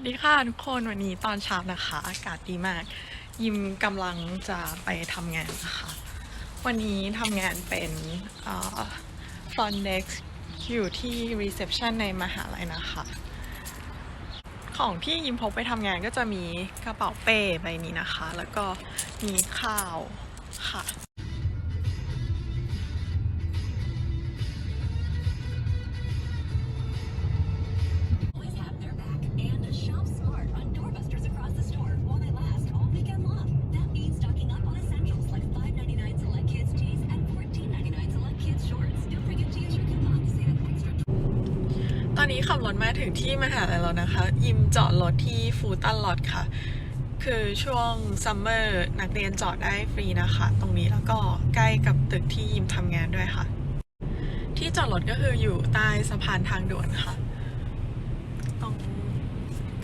วัสดีค่ะทุกคนวันนี้ตอนเช้านะคะ อากาศดีมาก ยิมกำลังจะไปทำงานนะคะ วันนี้ทำงานเป็นเอ่อ front desk อยู่ที่ reception ในมหาลัยนะคะ ของที่ยิมพกไปทำงานก็จะมีกระเป๋าเป้ใบนี้นะคะ แล้วก็มีข้าวค่ะ อนนี้ขับรถมาถึงที่มหาลัยแล้วนะคะ ยิมจอดรถที่ฟูตันลอดค่ะ คือช่วงซัมเมอร์นักเรียนจอดได้ฟรีนะคะ ตรงนี้แล้วก็ใกล้กับตึกที่ยิมทำงานด้วยค่ะ ที่จอดรถก็คืออยู่ใต้สะพานทางด่วนค่ะ ตรง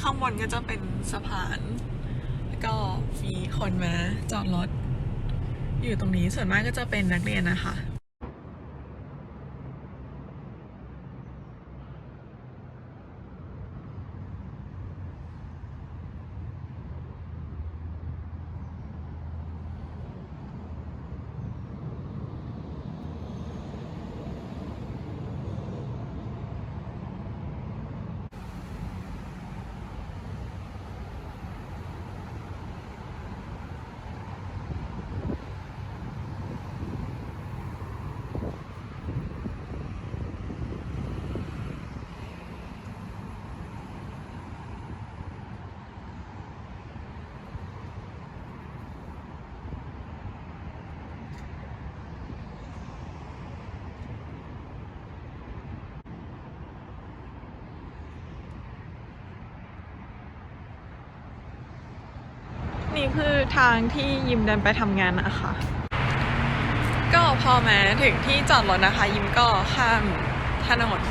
ข้างบนก็จะเป็นสะพาน แล้วก็มีคนมาจอดรถ อยู่ตรงนี้ส่วนมากก็จะเป็นนักเรียนนะคะ นี่คือทางที่ยิมเดินไปทำงานนะคะ ก็พอมาถึงที่จอดรถนะคะ ยิมก็ข้ามถนน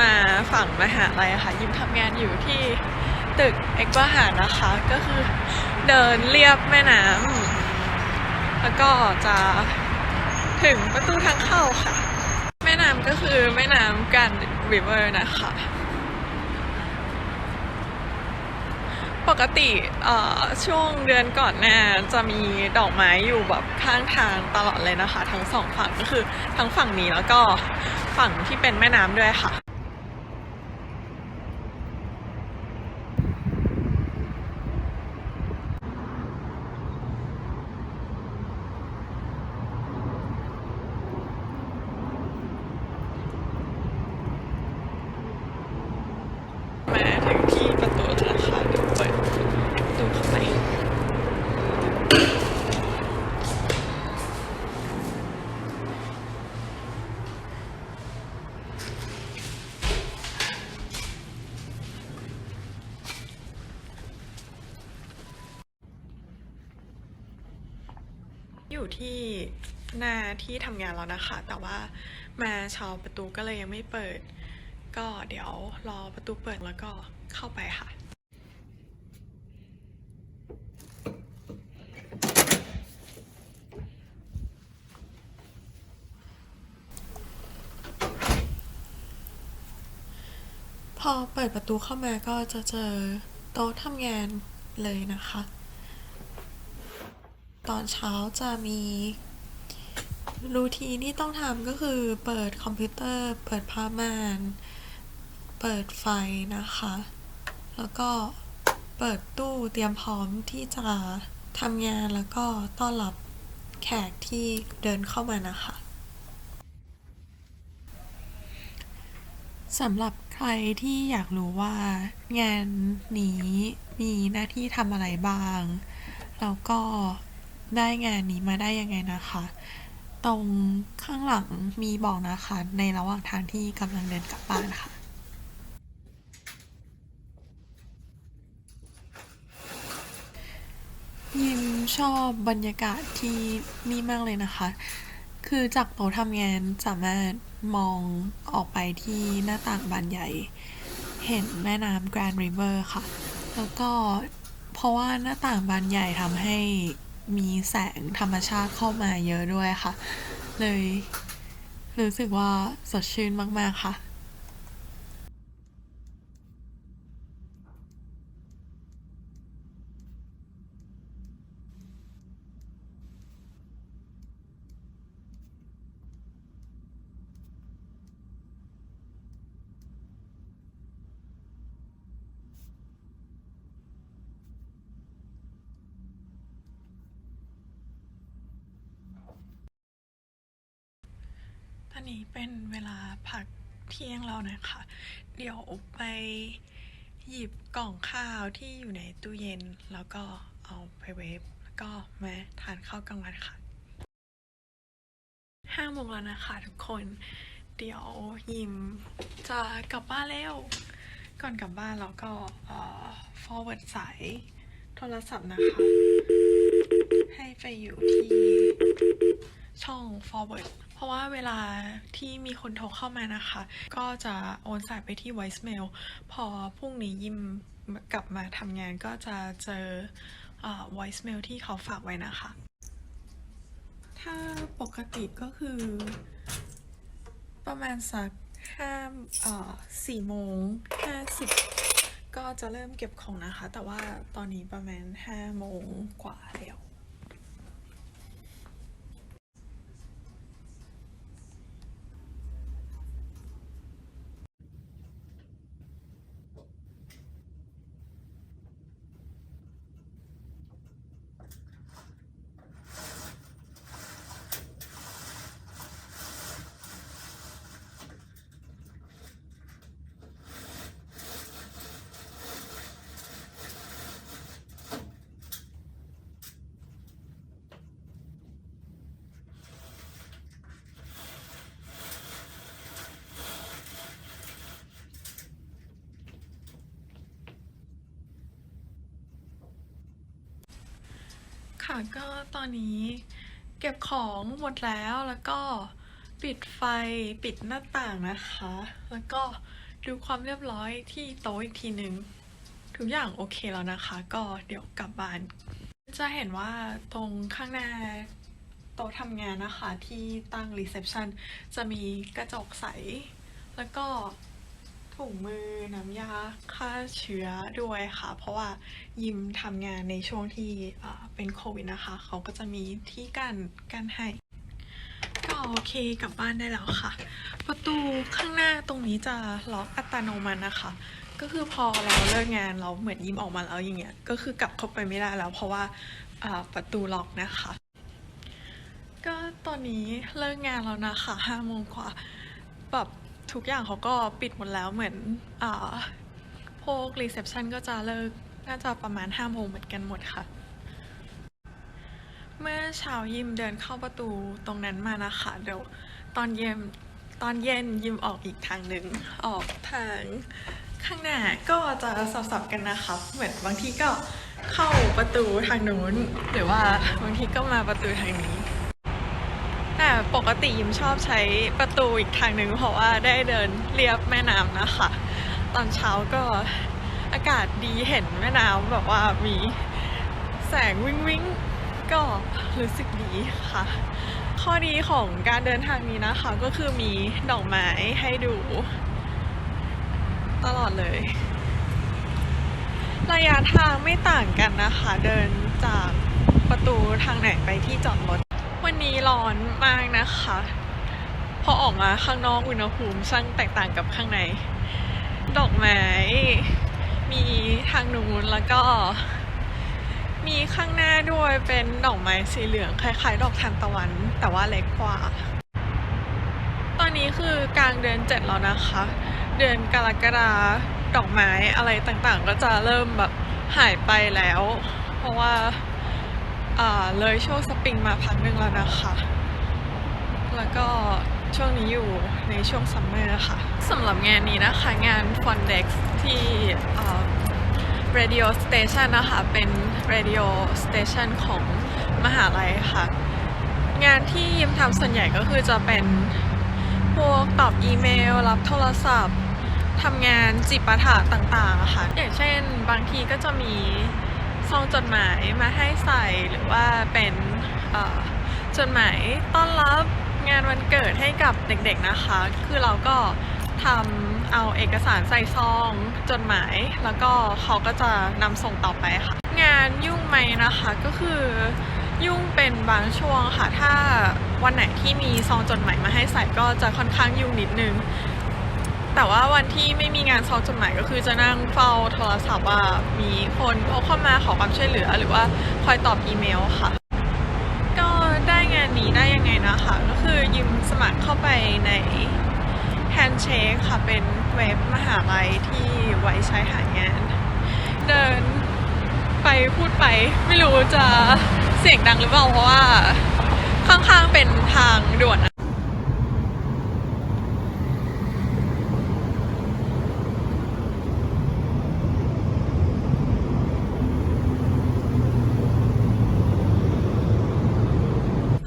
มาฝั่งมหาลัยค่ะ ยิมทำงานอยู่ที่ตึกเอกวหารนะคะ ก็คือเดินเรียบแม่น้ำแล้วก็จะถึงประตูทางเข้าค่ะ แม่น้ำก็คือแม่น้ำกันริเวอร์นะคะ ปกติช่วงเดือนก่อนหน้าจะมีดอกไม้อยู่แบบข้างทางตลอดเลยนะคะ ทั้งสองฝั่งก็คือทั้งฝั่งนี้แล้วก็ฝั่งที่เป็นแม่น้ำด้วยค่ะ มาถึงที่ประตูแล้วนะคะเดี๋ยวเปิดประตูเข้าไป อยู่ที่หน้าที่ทำงานแล้วนะคะ แต่ว่ามาชาประตูก็เลยยังไม่เปิด ก็เดี๋ยวรอประตูเปิดแล้วก็เข้าไปค่ะพอเปิดประตูเข้ามาก็จะเจอโต๊ะทำงานเลยนะคะ ตอนเช้าจะมีรูทีนที่ต้องทำก็คือเปิดคอมพิวเตอร์ เปิดผ้าม่าน เปิดไฟนะคะ แล้วก็เปิดตู้เตรียมพร้อมที่จะทำงานแล้วก็ต้อนรับแขกที่เดินเข้ามานะคะสำหรับใครที่อยากรู้ว่างานนี้มีหน้าที่ทำอะไรบ้าง แล้วก็ ได้งานนี้มาได้ยังไงนะคะ ตรงข้างหลังมีบอกนะคะ ในระหว่างทางที่กำลังเดินกลับบ้านค่ะยิมชอบบรรยากาศที่นี่มากเลยนะคะ คือจากโต๊ะทำงานสามารถมองออกไปที่หน้าต่างบานใหญ่ เห็นแม่น้ำแกรนด์ริเวอร์ค่ะ แล้วก็เพราะว่าหน้าต่างบานใหญ่ทำให้ มีแสงธรรมชาติเข้ามาเยอะด้วยค่ะ เลยรู้สึกว่าสดชื่นมาก ๆ ค่ะ นี้เป็นเวลาพัก เที่ยงแล้วนะคะ เดี๋ยวไปหยิบกล่องข้าวที่อยู่ในตู้เย็น แล้วก็เอาไปเวฟแล้วก็มาทานข้าวกลางวันค่ะห้าโมงแล้วนะคะทุกคน เดี๋ยวยิมจะกลับบ้านแล้ว ก่อนกลับบ้านเราก็ forward สายโทรศัพท์นะคะ ให้ไปอยู่ที่ช่อง forward ราะว่าเวลาที่มีคนโทรเข้ามานะคะ ก็จะโอนสายไปที่ voicemail พอพรุ่งนี้ยิมกลับมาทำงานก็จะเจอ voicemail ที่เขาฝากไว้นะคะ ถ้าปกติก็คือประมาณสักห้าสี่โมงห้าสิบก็จะเริ่มเก็บของนะคะ แต่ว่าตอนนี้ประมาณห้าโมงกว่าแล้ว ค่ะก็ตอนนี้เก็บของหมดแล้วแล้วก็ปิดไฟปิดหน้าต่างนะคะ แล้วก็ดูความเรียบร้อยที่โต๊ะอีกทีหนึ่งทุกอย่างโอเคแล้วนะคะ ก็เดี๋ยวกลับบ้าน จะเห็นว่าตรงข้างหน้าโต๊ะทำงานนะคะที่ตั้งรีเซพชันจะมีกระจกใส แล้วก็ ถุงมือน้ำยาฆ่าเชื้อด้วยค่ะ เพราะว่ายิมทำงานในช่วงที่เป็นโควิดนะคะ เขาก็จะมีที่กันกันให้ก็โอเคกลับบ้านได้แล้วค่ะ ประตูข้างหน้าตรงนี้จะล็อกอัตโนมัตินะคะ ก็คือพอเราเลิกงานเราเหมือนยิ้มออกมาแล้วอย่างเงี้ยก็คือกลับเข้าไปไม่ได้แล้ว เพราะว่าอ่าประตูล็อกนะคะ ก็ตอนนี้เลิกงานแล้วนะคะห้าโมงกว่าแบบ ทุกอย่างเขาก็ปิดหมดแล้วเหมือนอพวกรีเซพชันก็จะเลิกน่าจะประมาณห้าโมงเหมือนกันหมดค่ะ เมื่อเช้ายิมเดินเข้าประตูตรงนั้นมานะคะ เดี๋ยวตอนเย็นตอนเย็นยิมออกอีกทางหนึ่งออกทางข้างหน้าก็จะสับๆกันนะคะ เหมือนบางทีก็เข้าประตูทางนู้นหรือว่าบางทีก็มาประตูทางนี้ แต่ปกติยิมชอบใช้ประตูอีกทางหนึ่งเพราะว่าได้เดินเลียบแม่น้ำนะคะ ตอนเช้าก็อากาศดีเห็นแม่น้ำแบบว่ามีแสงวิ่งวิ่งก็รู้สึกดีค่ะ ข้อดีของการเดินทางนี้นะคะ ก็คือมีดอกไม้ให้ดู ตลอดเลย ระยะทางไม่ต่างกันนะคะ เดินจากประตูทางไหนไปที่จอดรถ วันนี้ร้อนมากนะคะ พอออกมาข้างนอกอุณหภูมิช่างแตกต่างกับข้างใน ดอกไม้มีทางนู้นแล้วก็ มีข้างหน้าด้วยเป็นดอกไม้สีเหลืองคล้ายๆ ดอกทานตะวัน แต่ว่าเล็กกว่า ตอนนี้คือกลางเดือนเจ็ดแล้วนะคะ เดือนกรกฎาดอกไม้อะไรต่างๆ ก็จะเริ่มแบบหายไปแล้ว เพราะว่าอ่า เลยช่วงสปริงมาพักหนึ่งแล้วนะคะ แล้วก็ช่วงนี้อยู่ในช่วงซัมเมอร์ค่ะสำหรับงานนี้นะคะ งาน f o n d e x ที่ Radio Station นะคะ เป็น Radio Station ของมหาลัยค่ะ งานที่ยิมทำส่วนใหญ่ก็คือจะเป็นพวกตอบอีเมล รับโทรศัพท์ทำงานจิปาถะต่างๆอะค่ะอย่างเช่นบางทีก็จะมี ซองจดหมายมาให้ใส่หรือว่าเป็นจดหมายต้อนรับงานวันเกิดให้กับเด็กๆนะคะ คือเราก็ทำเอาเอกสารใส่ซองจดหมาย แล้วก็เขาก็จะนำส่งต่อไปค่ะ งานยุ่งไหมนะคะก็คือยุ่งเป็นบางช่วงค่ะ ถ้าวันไหนที่มีซองจดหมายมาให้ใส่ก็จะค่อนข้างยุ่งนิดนึง แต่ว่าวันที่ไม่มีงานซองจดหมายก็คือจะนั่งเฝ้าโทรศัพท์ว่ามีคนโทรเข้ามาขอความช่วยเหลือ หรือว่าคอยตอบอีเมลค่ะ ก็ได้งานนี้ได้ยังไงนะคะก็คือยิมสมัครเข้าไปใน Handshake ค่ะเป็นเว็บมหาลัยที่ไว้ใช้หางาน เดินไปพูดไปไม่รู้จะเสียงดังหรือเปล่าเพราะว่าข้างๆเป็นทางด่วน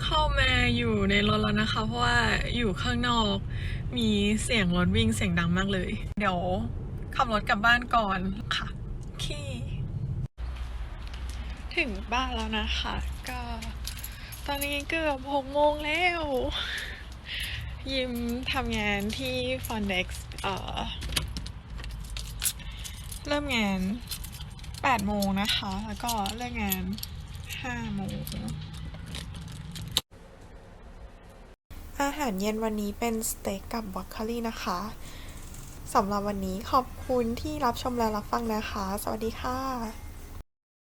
เข้ามาอยู่ ในรถแล้วนะคะ เพราะว่าอยู่ข้างนอกมีเสียงรถวิ่งเสียงดังมากเลย เดี๋ยวขับรถกลับบ้านก่อนค่ะขี่ถึงบ้านแล้วนะคะ ก็ ตอนนี้เกือบหกโมงแล้ว ยิมทำงานที่ Fondex เอ่อ เริ่มงาน8โมงนะคะ แล้วก็เลิกงาน5โมง อาหารเย็นวันนี้เป็นสเต็กกับบรอกคลีนะคะสำหรับวันนี้ขอบคุณที่รับชมและรับฟังนะคะ สวัสดีค่ะ